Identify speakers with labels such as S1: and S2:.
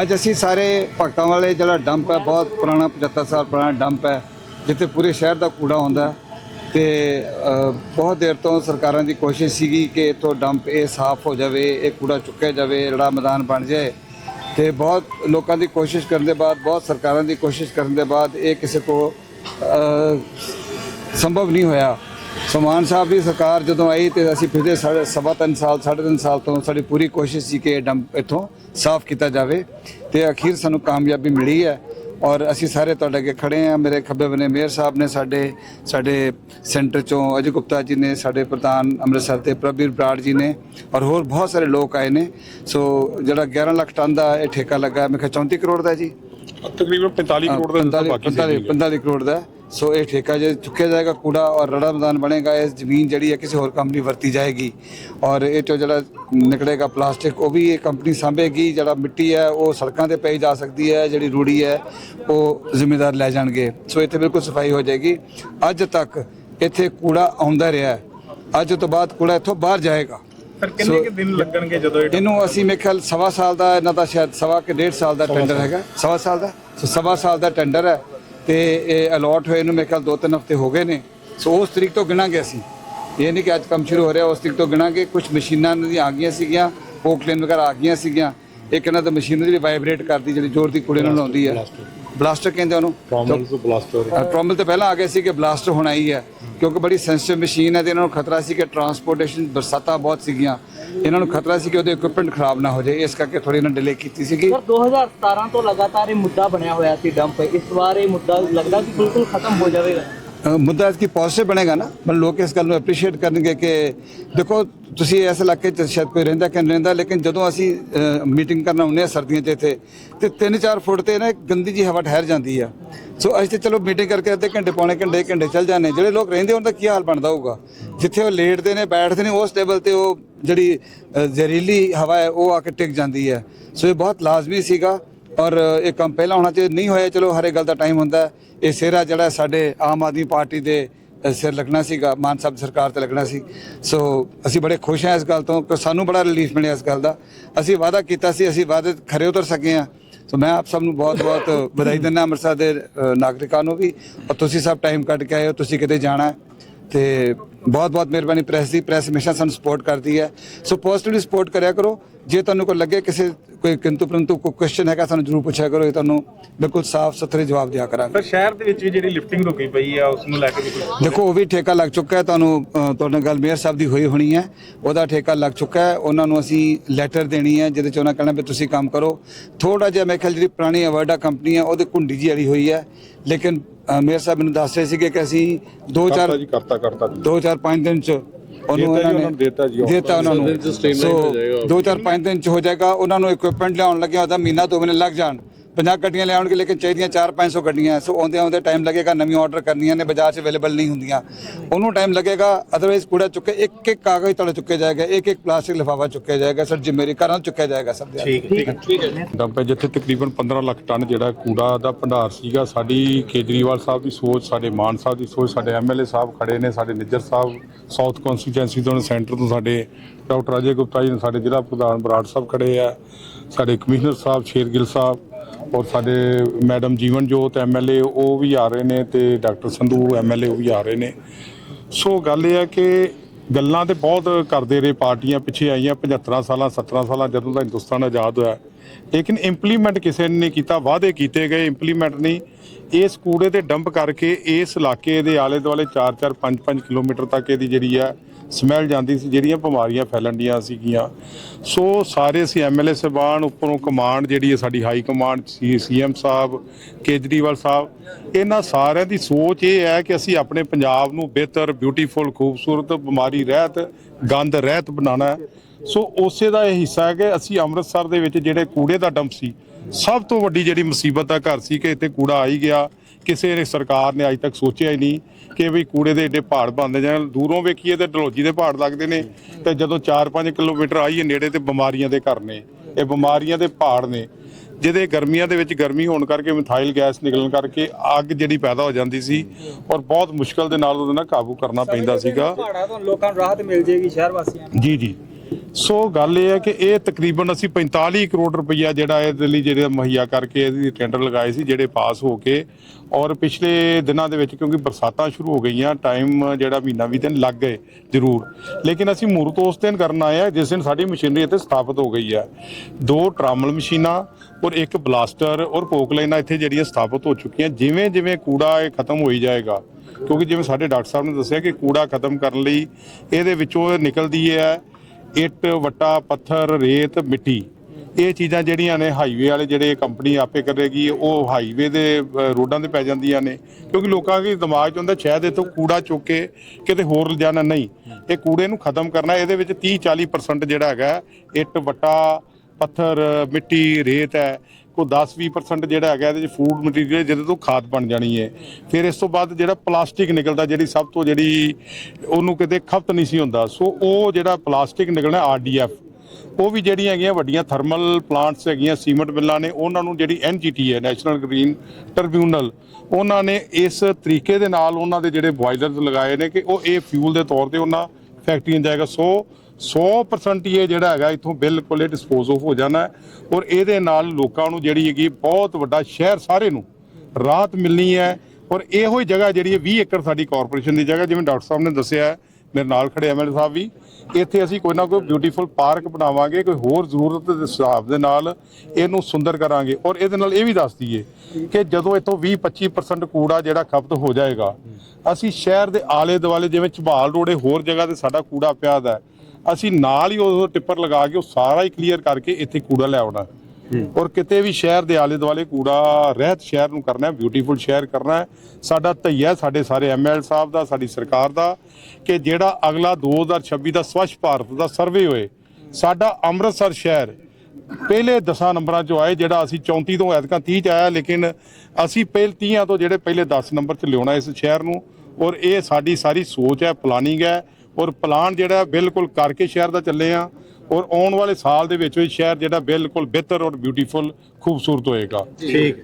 S1: ਅੱਜ ਅਸੀਂ ਸਾਰੇ ਭਗਤਾਂ ਵਾਲੇ ਜਿਹੜਾ ਡੰਪ ਹੈ, ਬਹੁਤ ਪੁਰਾਣਾ 75 ਸਾਲ ਪੁਰਾਣਾ ਡੰਪ ਹੈ, ਜਿੱਥੇ ਪੂਰੇ ਸ਼ਹਿਰ ਦਾ ਕੂੜਾ ਹੁੰਦਾ ਹੈ। ਤੇ ਬਹੁਤ ਦੇਰ ਤੋਂ ਸਰਕਾਰਾਂ ਦੀ ਕੋਸ਼ਿਸ਼ ਸੀਗੀ ਕਿ ਇਥੋਂ ਡੰਪ ਇਹ ਸਾਫ਼ ਹੋ ਜਾਵੇ, ਇਹ ਕੂੜਾ ਚੁੱਕਿਆ ਜਾਵੇ, ਜਿਹੜਾ ਮੈਦਾਨ ਬਣ ਜਾਏ। ਤੇ ਬਹੁਤ ਲੋਕਾਂ ਦੀ ਕੋਸ਼ਿਸ਼ ਕਰਨ ਦੇ ਬਾਅਦ, ਬਹੁਤ ਸਰਕਾਰਾਂ ਦੀ ਕੋਸ਼ਿਸ਼ ਕਰਨ ਦੇ ਬਾਅਦ ਇਹ ਕਿਸੇ ਕੋ ਸੰਭਵ ਨਹੀਂ ਹੋਇਆ। ਸਮਾਨ ਸਾਹਿਬ ਦੀ ਸਰਕਾਰ ਜਦੋਂ ਆਈ ਤੇ ਅਸੀਂ ਪਿਛਲੇ ਸਵਾ ਤਿੰਨ ਸਾਲ ਸਾਢੇ ਤਿੰਨ ਸਾਲ ਤੋਂ ਸਾਡੀ ਪੂਰੀ ਕੋਸ਼ਿਸ਼ ਸੀ ਕਿ ਇਹ ਡੰਪ ਇੱਥੋਂ ਸਾਫ਼ ਕੀਤਾ ਜਾਵੇ ਤੇ ਅਖੀਰ ਸਾਨੂੰ ਕਾਮਯਾਬੀ ਮਿਲੀ ਹੈ ਔਰ ਅਸੀਂ ਸਾਰੇ ਤੁਹਾਡੇ ਅੱਗੇ ਖੜੇ ਆ ਮੇਰੇ ਖੱਬੇ ਬਨੇ ਮੇਅਰ ਸਾਹਿਬ ਨੇ ਸਾਡੇ ਸਾਡੇ ਸੈਂਟਰ ਚੋਂ ਅਜੇ ਗੁਪਤਾ ਜੀ ਨੇ ਸਾਡੇ ਪ੍ਰਧਾਨ ਅੰਮ੍ਰਿਤਸਰ ਤੇ ਪ੍ਰਬੀਰ ਬਰਾੜ ਜੀ ਨੇ ਔਰ ਹੋਰ ਬਹੁਤ ਸਾਰੇ ਲੋਕ ਆਏ ਨੇ। ਸੋ ਜਿਹੜਾ 11 ਲੱਖ ਟਨ ਦਾ ਇਹ ਠੇਕਾ ਲੱਗਾ ਮੈਂ ਕਿਹਾ 34 ਕਰੋੜ ਦਾ ਜੀ।
S2: ਤਕਰੀਬਨ 45 ਕਰੋੜ ਦਾ ਬਾਕੀ
S1: 45
S2: ਸੀ
S1: 45 ਕਰੋੜ ਦਾ। ਸੋ ਇਹ ਠੇਕਾ ਜੇ ਚੁੱਕਿਆ ਜਾਏਗਾ ਕੂੜਾ ਔਰ ਰੜਾ ਮੈਦਾਨ ਬਣੇਗਾ ਇਸ ਜ਼ਮੀਨ ਜਿਹੜੀ ਹੈ ਕਿਸੇ ਹੋਰ ਕੰਪਨੀ ਵਰਤੀ ਜਾਏਗੀ। ਔਰ ਇਹ ਤੋਂ ਜਿਹੜਾ ਨਿਕਲੇਗਾ ਪਲਾਸਟਿਕ ਉਹ ਵੀ ਇਹ ਕੰਪਨੀ ਸਾਂਭੇਗੀ ਜਿਹੜਾ ਮਿੱਟੀ ਹੈ ਉਹ ਸੜਕਾਂ ਤੇ ਪਈ ਜਾ ਸਕਦੀ ਹੈ ਜਿਹੜੀ ਰੂੜੀ ਹੈ ਉਹ ਜ਼ਿੰਮੇਦਾਰ ਲੈ ਜਾਣਗੇ। ਸੋ ਇੱਥੇ ਬਿਲਕੁਲ ਸਫ਼ਾਈ ਹੋ ਜਾਏਗੀ। ਅੱਜ ਤੱਕ ਇੱਥੇ ਕੂੜਾ ਆਉਂਦਾ ਰਿਹਾ ਹੈ। ਅੱਜ ਤੋਂ ਬਾਅਦ ਕੂੜਾ ਇੱਥੋਂ ਬਾਹਰ ਜਾਏਗਾ।
S3: ਸਰ ਕਿੰਨੇ ਕੁ ਦਿਨ ਲੱਗਣਗੇ ਜਦੋਂ ਇਹ
S1: ਇਹਨੂੰ ਅਸੀਂ ਮੇਰੇ ਖਿਆਲ ਸਵਾ ਸਾਲ ਦਾ ਇਹਨਾਂ ਦਾ ਸ਼ਾਇਦ ਸਵਾ ਕਿ ਡੇਢ ਸਾਲ ਦਾ ਟੈਂਡਰ ਹੈਗਾ। ਸਵਾ ਸਾਲ ਦਾ? ਸੋ ਸਵਾ ਸਾਲ ਦਾ ਟੈਂਡਰ ਹੈ। ਤੇ ਇਹ ਅਲਾਟ ਹੋਏ ਨੂੰ ਮੇਰੇ ਖਿਆਲ ਦੋ ਤਿੰਨ ਹਫ਼ਤੇ ਹੋ ਗਏ ਨੇ। ਸੋ ਉਸ ਤਰੀਕ ਤੋਂ ਗਿਣਾਂਗੇ ਅਸੀਂ। ਇਹ ਨਹੀਂ ਕਿ ਅੱਜ ਕੰਮ ਸ਼ੁਰੂ ਹੋ ਰਿਹਾ ਉਸ ਤਰੀਕ ਤੋਂ ਗਿਣਾਂਗੇ। ਕੁਝ ਮਸ਼ੀਨਾਂ ਦੀਆਂ ਆ ਗਈਆਂ ਸੀਗੀਆਂ ਪੋਕਲੇਨ ਵਗੈਰਾ ਆ ਗਈਆਂ ਸੀਗੀਆਂ। ਇੱਕ ਇਹਨਾਂ ਦਾ ਮਸ਼ੀਨ ਜਿਹੜੀ ਵਾਈਬ੍ਰੇਟ ਕਰਦੀ ਜਿਹੜੀ ਜ਼ੋਰ ਦੀ ਕੁੜੇ ਨਾਲ ਲਾਉਂਦੀ ਹੈ। ਬਲਾਸਟਰ ਕਹਿੰਦੇ ਉਹਨੂੰ।
S2: ਪ੍ਰੋਬਲਮ ਤੋਂ ਬਲਾਸਟਰ
S1: ਟਰਮਲ ਤੋਂ ਪਹਿਲਾਂ ਆ ਗਏ ਸੀ ਕਿ ਬਲਾਸਟ ਹੋਣਾ ਹੀ ਹੈ। ਕਿਉਂਕਿ ਬੜੀ ਸੈਂਸਿਟਿਵ ਮਸ਼ੀਨ ਹੈ ਤੇ ਇਹਨਾਂ ਨੂੰ ਖਤਰਾ ਸੀ ਕਿ ਟਰਾਂਸਪੋਰਟੇਸ਼ਨ ਬਰਸਾਤਾਂ ਬਹੁਤ ਸੀਗੀਆਂ। ਇਹਨਾਂ ਨੂੰ ਖਤਰਾ ਸੀ ਕਿ ਉਹਦੇ ਇਕਵਿਪਮੈਂਟ ਖਰਾਬ ਨਾ ਹੋ ਜਾਏ। ਇਸ ਕਰਕੇ ਥੋੜੀ ਇਹਨਾਂ ਡਿਲੇ ਕੀਤੀ ਸੀਗੀ।
S4: ਸਰ 2017 ਤੋਂ ਲਗਾਤਾਰ ਇਹ ਮੁੱਦਾ ਬਣਿਆ ਹੋਇਆ ਸੀ ਡੰਪ ਇਸ ਵਾਰ ਇਹ ਮੁੱਦਾ ਲੱਗਦਾ ਕਿ ਬਿਲਕੁਲ ਖਤਮ ਹੋ ਜਾਵੇਗਾ?
S1: ਅ, ਮੁੱਦਾ ਇਸ ਕੀ ਪੋਜ਼ਿਟਿਵ ਬਣੇਗਾ ਨਾ? ਮਤਲਬ ਲੋਕ ਇਸ ਗੱਲ ਨੂੰ ਐਪਰੀਸ਼ੀਏਟ ਕਰਨਗੇ ਕਿ ਦੇਖੋ ਤੁਸੀਂ ਇਸ ਇਲਾਕੇ 'ਚ ਸ਼ਾਇਦ ਕੋਈ ਰਹਿੰਦਾ ਕਿ ਨਹੀਂ ਰਹਿੰਦਾ ਲੇਕਿਨ ਜਦੋਂ ਅਸੀਂ ਮੀਟਿੰਗ ਕਰਨ ਆਉਂਦੇ ਹਾਂ ਸਰਦੀਆਂ 'ਚ ਇੱਥੇ ਤੇ 3-4 ਫੁੱਟ ਤੇ ਨਾ ਇੱਕ ਗੰਦੀ ਜੀ ਹਵਾ ਠਹਿਰ ਜਾਂਦੀ ਆ। ਸੋ ਅਸੀਂ ਤੇ ਚਲੋ ਮੀਟਿੰਗ ਕਰਕੇ ਅੱਧੇ ਘੰਟੇ ਪੌਣੇ ਘੰਟੇ ਇੱਕ ਘੰਟੇ ਚੱਲ ਜਾਂਦੇ ਜਿਹੜੇ ਲੋਕ ਰਹਿੰਦੇ ਉਹਨਾਂ ਦਾ ਕੀ ਹਾਲ ਬਣਦਾ ਹੋਊਗਾ? ਜਿੱਥੇ ਉਹ ਲੇਟਦੇ ਨੇ ਬੈਠਦੇ ਨੇ ਉਸ ਟੇਬਲ ਤੇ ਉਹ ਜਿਹੜੀ ਜ਼ਹਿਰੀਲੀ ਹਵਾ ਹੈ, ਉਹ ਆ ਕੇ ਟਿਕ ਜਾਂਦੀ ਹੈ। ਸੋ ਇਹ ਬਹੁਤ ਲਾਜ਼ਮੀ ਸੀਗਾ ਔਰ ਇਹ ਕੰਮ ਪਹਿਲਾਂ ਹੋਣਾ ਚਾਹੀਦਾ, ਨਹੀਂ ਹੋਇਆ, ਚਲੋ ਹਰੇ ਗੱਲ ਦਾ ਟਾਈਮ ਹੁੰਦਾ ਹੈ। ਇਹ ਸਿਹਰਾ ਜਿਹੜਾ ਸਾਡੇ ਆਮ ਆਦਮੀ ਪਾਰਟੀ ਦੇ ਸਿਰ ਲੱਗਣਾ ਸੀਗਾ, ਮਾਨ ਸਾਹਿਬ ਸਰਕਾਰ ਤੇ ਲੱਗਣਾ ਸੀ। ਸੋ ਅਸੀਂ ਬੜੇ ਖੁਸ਼ ਹਾਂ ਇਸ ਗੱਲ ਤੋਂ, ਕਿ ਸਾਨੂੰ ਬੜਾ ਰਿਲੀਫ ਮਿਲਿਆ ਇਸ ਗੱਲ ਦਾ। ਅਸੀਂ ਵਾਅਦਾ ਕੀਤਾ ਸੀ, ਅਸੀਂ ਵਾਅਦੇ ਖਰੇ ਉਤਰ ਸਕੇ ਹਾਂ। ਸੋ ਮੈਂ ਆਪ ਸਭ ਨੂੰ ਬਹੁਤ-ਬਹੁਤ ਵਧਾਈ ਦਿੰਦਾ ਅੰਮ੍ਰਿਤਸਰ ਦੇ ਨਾਗਰਿਕਾਂ ਨੂੰ ਵੀ। ਔਰ ਤੁਸੀਂ ਸਭ ਟਾਈਮ ਕੱਢ ਕੇ ਆਏ ਹੋ, ਤੁਸੀਂ ਕਿਤੇ ਜਾਣਾ ਹੈ, ਤੇ ਬਹੁਤ ਬਹੁਤ ਮਿਹਰਬਾਨੀ ਪ੍ਰੈਸ ਦੀ ਪ੍ਰੈਸ ਹਮੇਸ਼ਾ ਸਾਨੂੰ ਸਪੋਰਟ ਕਰਦੀ ਹੈ ਸੋ ਪੋਜ਼ਿਟਿਵਲੀ ਸਪੋਰਟ ਕਰਿਆ ਕਰੋ ਜੇ ਤੁਹਾਨੂੰ ਕੋਈ ਲੱਗੇ ਕਿਸੇ ਕੋਈ ਕਿੰਤੂ ਪਰੰਤੂ ਕੋਈ ਕੁਐਸਚਨ ਹੈਗਾ ਸਾਨੂੰ ਜ਼ਰੂਰ ਪੁੱਛਿਆ ਕਰੋ ਇਹ ਤੁਹਾਨੂੰ ਬਿਲਕੁਲ ਸਾਫ਼ ਸੁਥਰੇ ਜਵਾਬ ਦਿਆ ਕਰਾਂਗੇ।
S3: ਸਰ ਸ਼ਹਿਰ ਦੇ ਵਿੱਚ ਵੀ ਜਿਹੜੀ ਲਿਫਟਿੰਗ ਰੁਕੀ ਪਈ ਆ ਉਸ ਨੂੰ ਲੈ ਕੇ ਵੀ ਕੁਝ
S1: ਦੇਖੋ ਉਹ ਵੀ ਠੇਕਾ ਲੱਗ ਚੁੱਕਾ ਹੈ ਤੁਹਾਨੂੰ ਤੁਹਾਡੇ ਨਾਲ ਗੱਲ ਮੇਅਰ ਸਾਹਿਬ ਦੀ ਹੋਈ ਹੋਣੀ ਹੈ ਉਹਦਾ ਠੇਕਾ ਲੱਗ ਚੁੱਕਾ ਹੈ ਉਹਨਾਂ ਨੂੰ ਅਸੀਂ ਲੈਟਰ ਦੇਣੀ ਹੈ ਜਿਹਦੇ ਚ ਉਹਨਾਂ ਕਹਿਣਾ ਵੀ ਤੁਸੀਂ ਕੰਮ ਕਰੋ। ਥੋੜਾ ਜਿਹਾ ਮੈਂ ਖਿਆਲ ਜਿਹੜੀ ਪੁਰਾਣੀ ਅਵਰਡਾ ਕੰਪਨੀ ਹੈ ਉਹਦੇ ਕੁੰਡੀ ਜੀ ਅੜੀ ਹੋਈ ਹੈ ਲੇਕਿਨ ਮੇਅਰ ਸਾਹਿਬ ਮੈਨੂੰ ਦੱਸ ਰਹੇ ਸੀਗੇ ਕਿ ਅਸੀਂ 2
S2: ਕਰਤਾ
S1: 4
S2: ਜੀ ਕਰਤਾ ਕਰਤਾ ਜੀ।
S1: 2 4 5 ਦਿਨ ਚ ਉਹਨੂੰ
S2: ਦੇਤਾ ਜੀ,
S1: ਉਹਨਾਂ
S2: ਨੂੰ ਦੇਤਾ ਜੀ,
S1: ਦੇਤਾ ਉਹਨਾਂ ਨੂੰ। ਸੋ 2 4 5 ਦਿਨ ਚ ਹੋ ਜਾਏਗਾ ਉਹਨਾਂ ਨੂੰ ਇਕਵਿਪਮੈਂਟ ਲਿਆਉਣ ਲੱਗਿਆ ਉਹਦਾ ਮਹੀਨਾ ਦੋ ਮਹੀਨੇ ਲੱਗ ਜਾਣ। 50 ਗੱਡੀਆਂ ਲਿਆਉਣਗੇ ਲੇਕਿਨ ਚਾਹੀਦੀਆਂ 4 500 ਗੱਡੀਆਂ। ਸੋ ਆਉਂਦੇ ਆਉਂਦੇ ਟਾਈਮ ਲੱਗੇਗਾ ਨਵੀਂ ਆਰਡਰ ਕਰਨੀਆਂ ਨੇ ਬਾਜ਼ਾਰ 'ਚ ਅਵੇਲੇਬਲ ਨਹੀਂ ਹੁੰਦੀਆਂ। ਉਹਨੂੰ ਟਾਈਮ ਲੱਗੇਗਾ ਅਦਰਵਾਈਜ਼ ਕੂੜਾ ਚੁੱਕੇ ਇੱਕ ਇੱਕ ਕਾਗਜ਼ ਤੁਹਾਡਾ ਚੁੱਕਿਆ ਜਾਏਗਾ ਇੱਕ ਇੱਕ ਪਲਾਸਟਿਕ ਲਿਫਾਫਾ ਚੁੱਕਿਆ ਜਾਏਗਾ ਸਰ ਜ਼ਿੰਮੇਵਾਰੀ ਘਰਾਂ ਚੁੱਕਿਆ ਜਾਏਗਾ ਸਭ ਦੇ
S3: ਠੀਕ ਠੀਕ ਹੈ।
S2: ਡੰਪ ਹੈ ਜਿੱਥੇ ਤਕਰੀਬਨ 15 ਲੱਖ ਟਨ ਜਿਹੜਾ ਕੂੜਾ ਦਾ ਭੰਡਾਰ ਸੀਗਾ ਸਾਡੀ ਕੇਜਰੀਵਾਲ ਸਾਹਿਬ ਦੀ ਸੋਚ ਸਾਡੇ ਮਾਨ ਸਾਹਿਬ ਦੀ ਸੋਚ ਸਾਡੇ ਐਮਐਲਏ ਸਾਹਿਬ ਖੜੇ ਨੇ ਸਾਡੇ ਨਿੱਜਰ ਸਾਹਿਬ ਸਾਊਥ ਕਨਸਟੀਚੁਐਂਸੀ ਤੋਂ ਸੈਂਟਰ ਤੋਂ ਸਾਡੇ ਡਾਕਟਰ ਅਜੇ ਗੁਪਤਾ ਜੀ ਨੇ ਸਾਡੇ ਜ਼ਿਲ੍ਹਾ ਪ੍ਰਧਾਨ ਬਰਾੜ ਸਾਹਿਬ ਖੜੇ ਆ ਸਾਡੇ ਕਮਿਸ਼ਨਰ ਸਾਹਿਬ ਸ਼ੇਰਗਿੱਲ ਸਾਹਿਬ ਔਰ ਸਾਡੇ ਮੈਡਮ ਜੀਵਨ ਜੋਤ ਐਮਐਲਏ ਉਹ ਵੀ ਆ ਰਹੇ ਨੇ ਤੇ ਡਾਕਟਰ ਸੰਧੂ ਐਮਐਲਏ ਉਹ ਵੀ ਆ ਰਹੇ ਨੇ। ਸੋ ਗੱਲ ਇਹ ਹੈ ਕਿ ਗੱਲਾਂ ਤੇ ਬਹੁਤ ਕਰਦੇ ਰਹੇ ਪਾਰਟੀਆਂ ਪਿੱਛੇ ਆਈਆਂ 75 ਸਾਲਾਂ 17 ਸਾਲਾਂ ਜਦੋਂ ਦਾ ਹਿੰਦੁਸਤਾਨ ਆਜ਼ਾਦ ਹੋਇਆ। ਲੇਕਿਨ ਇੰਪਲੀਮੈਂਟ ਕਿਸੇ ਨੇ ਨਹੀਂ ਕੀਤਾ, ਵਾਅਦੇ ਕੀਤੇ ਗਏ ਇੰਪਲੀਮੈਂਟ ਨਹੀਂ। ਇਸ ਕੂੜੇ ਤੇ ਡੰਪ ਕਰਕੇ ਇਸ ਇਲਾਕੇ ਦੇ ਆਲੇ ਦੁਆਲੇ 4-4 5-5 ਕਿਲੋਮੀਟਰ ਤੱਕ ਇਹਦੀ ਜਿਹੜੀ ਆ ਸਮੈਲ ਜਾਂਦੀ ਸੀ, ਜਿਹੜੀਆਂ ਬਿਮਾਰੀਆਂ ਫੈਲਣ ਡੀਆਂ ਸੀਗੀਆਂ। ਸੋ ਸਾਰੇ ਅਸੀਂ ਐਮਐਲਏ ਸਾਹਿਬਾਨ ਉੱਪਰੋਂ ਕਮਾਂਡ ਜਿਹੜੀ ਹੈ ਸਾਡੀ ਹਾਈ ਕਮਾਂਡ ਸੀ, ਸੀਐਮ ਸਾਹਿਬ, ਕੇਜਰੀਵਾਲ ਸਾਹਿਬ, ਇਹਨਾਂ ਸਾਰਿਆਂ ਦੀ ਸੋਚ ਇਹ ਹੈ ਕਿ ਅਸੀਂ ਆਪਣੇ ਪੰਜਾਬ ਨੂੰ ਬਿਹਤਰ ਬਿਊਟੀਫੁਲ ਖੂਬਸੂਰਤ, ਬਿਮਾਰੀ ਰਹਿਤ, ਗੰਦ ਰਹਿਤ ਬਣਾਉਣਾ ਸੋ ਉਸੇ ਦਾ ਇਹ ਹਿੱਸਾ ਹੈ ਕਿ ਅਸੀਂ ਅੰਮ੍ਰਿਤਸਰ ਦੇ ਵਿੱਚ ਜਿਹੜੇ ਕੂੜੇ ਦਾ ਡੰਪ ਸੀ ਸਭ ਤੋਂ ਵੱਡੀ ਜਿਹੜੀ ਮੁਸੀਬਤ ਦਾ ਘਰ ਸੀ ਕਿ ਇੱਥੇ ਕੂੜਾ ਆ ਹੀ ਗਿਆ। ਕਿਸੇ ਨੇ ਸਰਕਾਰ ਨੇ ਅਜੇ ਤੱਕ ਸੋਚਿਆ ਹੀ ਨਹੀਂ ਕਿ ਵੀ ਕੂੜੇ ਦੇ ਏਡੇ ਪਹਾੜ ਬਣਦੇ ਜਾਣ ਦੂਰੋਂ ਵੇਖੀਏ ਤੇ ਡਲਹੌਜੀ ਦੇ ਪਹਾੜ ਲੱਗਦੇ ਨੇ ਤੇ ਜਦੋਂ 4-5 ਕਿਲੋਮੀਟਰ ਆਈਏ ਨੇੜੇ ਤੇ ਬਿਮਾਰੀਆਂ ਦੇ ਘਰ ਨੇ। ਇਹ ਬਿਮਾਰੀਆਂ ਦੇ ਪਹਾੜ ਨੇ। ਜਿਹਦੇ ਗਰਮੀਆਂ ਦੇ ਵਿੱਚ ਗਰਮੀ ਹੋਣ ਕਰਕੇ ਮਿਥਾਈਲ ਗੈਸ ਨਿਕਲਣ ਕਰਕੇ ਅੱਗ ਜਿਹੜੀ ਪੈਦਾ ਹੋ ਜਾਂਦੀ ਸੀ ਔਰ ਬਹੁਤ ਮੁਸ਼ਕਲ ਦੇ ਨਾਲ ਉਹਦੇ ਨਾਲ ਕਾਬੂ ਕਰਨਾ ਪੈਂਦਾ ਸੀਗਾ।
S4: ਪਹਾੜਾਂ ਤੋਂ ਲੋਕਾਂ ਨੂੰ ਰਾਹਤ ਮਿਲ ਜੇਗੀ ਸ਼ਹਿਰ ਵਾਸੀਆਂ ਨੂੰ।
S2: ਜੀ ਜੀ। ਸੋ ਗੱਲ ਇਹ ਹੈ ਕਿ ਇਹ ਤਕਰੀਬਨ ਅਸੀਂ 45 ਕਰੋੜ ਰੁਪਈਆ ਜਿਹੜਾ ਇਹਦੇ ਲਈ ਜਿਹੜੇ ਮੁਹੱਈਆ ਕਰਕੇ ਇਹਦੀ ਟੈਂਡਰ ਲਗਾਏ ਸੀ, ਜਿਹੜੇ ਪਾਸ ਹੋ ਕੇ। ਔਰ ਪਿਛਲੇ ਦਿਨਾਂ ਦੇ ਵਿੱਚ ਕਿਉਂਕਿ ਬਰਸਾਤਾਂ ਸ਼ੁਰੂ ਹੋ ਗਈਆਂ ਟਾਈਮ ਜਿਹੜਾ ਮਹੀਨਾ ਵੀ ਦਿਨ ਲੱਗ ਗਏ ਜ਼ਰੂਰ। ਲੇਕਿਨ ਅਸੀਂ ਮੂਰਤ ਉਸ ਦਿਨ ਕਰਨ ਆਏ ਆ ਜਿਸ ਦਿਨ ਸਾਡੀ ਮਸ਼ੀਨਰੀ ਇੱਥੇ ਸਥਾਪਿਤ ਹੋ ਗਈ ਹੈ। ਦੋ ਟਰਾਮਲ ਮਸ਼ੀਨਾਂ ਔਰ ਇੱਕ ਬਲਾਸਟਰ ਔਰ ਪੋਕ ਲਾਈਨਾਂ ਇੱਥੇ ਜਿਹੜੀਆਂ ਸਥਾਪਿਤ ਹੋ ਚੁੱਕੀਆਂ। ਜਿਵੇਂ ਜਿਵੇਂ ਕੂੜਾ ਇਹ ਖਤਮ ਹੋਈ ਜਾਏਗਾ, ਕਿਉਂਕਿ ਜਿਵੇਂ ਸਾਡੇ ਡਾਕਟਰ ਸਾਹਿਬ ਨੇ ਦੱਸਿਆ ਕਿ ਕੂੜਾ ਖਤਮ ਕਰਨ ਲਈ ਇਹਦੇ ਵਿੱਚੋਂ ਨਿਕਲਦੀ ਹੈ ਇੱਟ, ਵੱਟਾ, ਪੱਥਰ, ਰੇਤ, ਮਿੱਟੀ। ਇਹ ਚੀਜ਼ਾਂ ਜਿਹੜੀਆਂ ਨੇ ਹਾਈਵੇ ਵਾਲੇ ਜਿਹੜੇ ਕੰਪਨੀ ਆਪੇ ਕਰੇਗੀ, ਉਹ ਹਾਈਵੇ ਦੇ ਰੋਡਾਂ ਤੇ ਪੈ ਜਾਂਦੀਆਂ ਨੇ। ਕਿਉਂਕਿ ਲੋਕਾਂ ਦੇ ਦਿਮਾਗ 'ਚ ਹੁੰਦਾ ਸ਼ਾਇਦ ਇਥੋਂ ਕੂੜਾ ਚੁੱਕ ਕੇ ਕਿਤੇ ਹੋਰ ਲਿਜਾਣਾ ਨਹੀਂ। ਇਹ ਕੂੜੇ ਨੂੰ ਖਤਮ ਕਰਨਾ, ਇਹਦੇ ਵਿੱਚ 30 40% ਜਿਹੜਾ ਹੈਗਾ, ਇੱਟ, ਵੱਟਾ, ਪੱਥਰ, ਮਿੱਟੀ, ਰੇਤ ਹੈ। ਕੋ 10-20% ਜਿਹੜਾ ਹੈਗਾ ਇਹਦੇ ਚ ਫੂਡ ਮਟੀਰੀਅਲ ਜਿਹਦੇ ਤੋਂ ਖਾਦ ਬਣ ਜਾਣੀ ਹੈ ਫਿਰ ਇਸ ਤੋਂ ਬਾਅਦ ਜਿਹੜਾ ਪਲਾਸਟਿਕ ਨਿਕਲਦਾ, ਜਿਹੜੀ ਸਭ ਤੋਂ ਜਿਹੜੀ ਉਹਨੂੰ ਕਿਤੇ ਖਪਤ ਨਹੀਂ ਸੀ ਹੁੰਦਾ। ਸੋ ਉਹ ਜਿਹੜਾ ਪਲਾਸਟਿਕ ਨਿਕਲਣਾ ਆਰਡੀਐਫ ਉਹ ਵੀ ਜਿਹੜੀਆਂ ਹੈਗੀਆਂ ਵੱਡੀਆਂ ਥਰਮਲ ਪਲਾਂਟਸ ਹੈਗੀਆਂ, ਸੀਮੈਂਟ ਮਿੱਲਾਂ ਨੇ, ਉਹਨਾਂ ਨੂੰ ਜਿਹੜੀ ਐਨਜੀਟੀ ਹੈ ਨੈਸ਼ਨਲ ਗ੍ਰੀਨ ਟ੍ਰਿਬਿਊਨਲ ਉਹਨਾਂ ਨੇ ਇਸ ਤਰੀਕੇ ਦੇ ਨਾਲ ਉਹਨਾਂ ਦੇ ਜਿਹੜੇ ਬੋਇਲਰਸ ਲਗਾਏ ਨੇ ਕਿ ਉਹ ਇਹ ਫਿਊਲ ਦੇ ਤੌਰ ਤੇ ਉਹਨਾਂ ਫੈਕਟਰੀਆਂ ਜਾਏਗਾ। ਸੋ 100% ਹੀ ਇਹ ਜਿਹੜਾ ਹੈਗਾ ਇੱਥੋਂ ਬਿਲਕੁਲ ਇਹ ਡਿਸਪੋਜ਼ ਆਫ ਹੋ ਜਾਣਾ ਔਰ ਇਹਦੇ ਨਾਲ ਲੋਕਾਂ ਨੂੰ ਜਿਹੜੀ ਹੈਗੀ ਬਹੁਤ ਵੱਡਾ ਸ਼ਹਿਰ ਸਾਰੇ ਨੂੰ ਰਾਹਤ ਮਿਲਣੀ ਹੈ ਔਰ ਇਹੋ ਹੀ ਜਗ੍ਹਾ ਜਿਹੜੀ ਹੈ 20 ਏਕੜ ਸਾਡੀ ਕਾਰਪੋਰੇਸ਼ਨ ਦੀ ਜਗ੍ਹਾ ਜਿਵੇਂ ਡਾਕਟਰ ਸਾਹਿਬ ਨੇ ਦੱਸਿਆ ਹੈ ਮੇਰੇ ਨਾਲ ਖੜੇ ਐਮਐਲਏ ਸਾਹਿਬ ਵੀ ਇੱਥੇ ਅਸੀਂ ਕੋਈ ਨਾ ਕੋਈ ਬਿਊਟੀਫੁਲ ਪਾਰਕ ਬਣਾਵਾਂਗੇ ਕੋਈ ਹੋਰ ਜ਼ਰੂਰਤ ਦੇ ਹਿਸਾਬ ਦੇ ਨਾਲ ਇਹਨੂੰ ਸੁੰਦਰ ਕਰਾਂਗੇ ਔਰ ਇਹਦੇ ਨਾਲ ਇਹ ਵੀ ਦੱਸ ਦਈਏ ਕਿ ਜਦੋਂ ਇੱਥੋਂ 20 25% ਕੂੜਾ ਜਿਹੜਾ ਖਪਤ ਹੋ ਜਾਏਗਾ ਅਸੀਂ ਸ਼ਹਿਰ ਦੇ ਆਲੇ ਦੁਆਲੇ ਜਿਵੇਂ ਝਬਾਲ ਰੋੜੇ ਹੋਰ ਜਗ੍ਹਾ ਤੇ ਸਾਡਾ ਕੂੜਾ ਪਿਆ ਦਾ ਹੈ, ਅਸੀਂ ਨਾਲ ਹੀ ਉਹ ਟਿੱਪਰ ਲਗਾ ਕੇ ਉਹ ਸਾਰਾ ਹੀ ਕਲੀਅਰ ਕਰਕੇ ਇੱਥੇ ਕੂੜਾ ਲੈ ਆਉਣਾ। ਔਰ ਕਿਤੇ ਵੀ ਸ਼ਹਿਰ ਦੇ ਆਲੇ ਦੁਆਲੇ ਕੂੜਾ ਰਹਿਤ ਸ਼ਹਿਰ ਨੂੰ ਕਰਨਾ ਹੈ ਬਿਊਟੀਫੁਲ ਸ਼ਹਿਰ ਕਰਨਾ ਹੈ। ਸਾਡਾ ਧਈਆ ਸਾਡੇ ਸਾਰੇ ਐਮਐਲ ਸਾਹਿਬ ਦਾ ਸਾਡੀ ਸਰਕਾਰ ਦਾ ਕਿ ਜਿਹੜਾ ਅਗਲਾ 2026 ਦਾ ਸਵੱਛ ਭਾਰਤ ਦਾ ਸਰਵੇ ਹੋਏ ਸਾਡਾ ਅੰਮ੍ਰਿਤਸਰ ਸ਼ਹਿਰ ਪਹਿਲੇ 10 ਨੰਬਰਾਂ 'ਚੋਂ ਆਏ ਜਿਹੜਾ ਅਸੀਂ 34 ਤੋਂ ਐਤਕਾਂ 30 ਚ ਆਇਆ ਲੇਕਿਨ ਅਸੀਂ ਪਹਿਲ 30 ਤੋਂ ਜਿਹੜੇ ਪਹਿਲੇ 10 ਨੰਬਰ 'ਚ ਲਿਆਉਣਾ ਇਸ ਸ਼ਹਿਰ ਨੂੰ ਔਰ ਇਹ ਸਾਡੀ ਸਾਰੀ ਸੋਚ ਹੈ ਪਲਾਨਿੰਗ ਹੈ। ਔਰ ਪਲਾਨ ਜਿਹੜਾ ਬਿਲਕੁਲ ਕਰਕੇ ਸ਼ਹਿਰ ਦਾ ਚੱਲੇ ਆ ਔਰ ਆਉਣ ਵਾਲੇ ਸਾਲ ਦੇ ਵਿੱਚ ਵੀ ਸ਼ਹਿਰ ਜਿਹੜਾ ਬਿਲਕੁਲ ਬਿਹਤਰ ਔਰ ਬਿਊਟੀਫੁਲ ਖੂਬਸੂਰਤ ਹੋਏਗਾ।
S3: ਠੀਕ।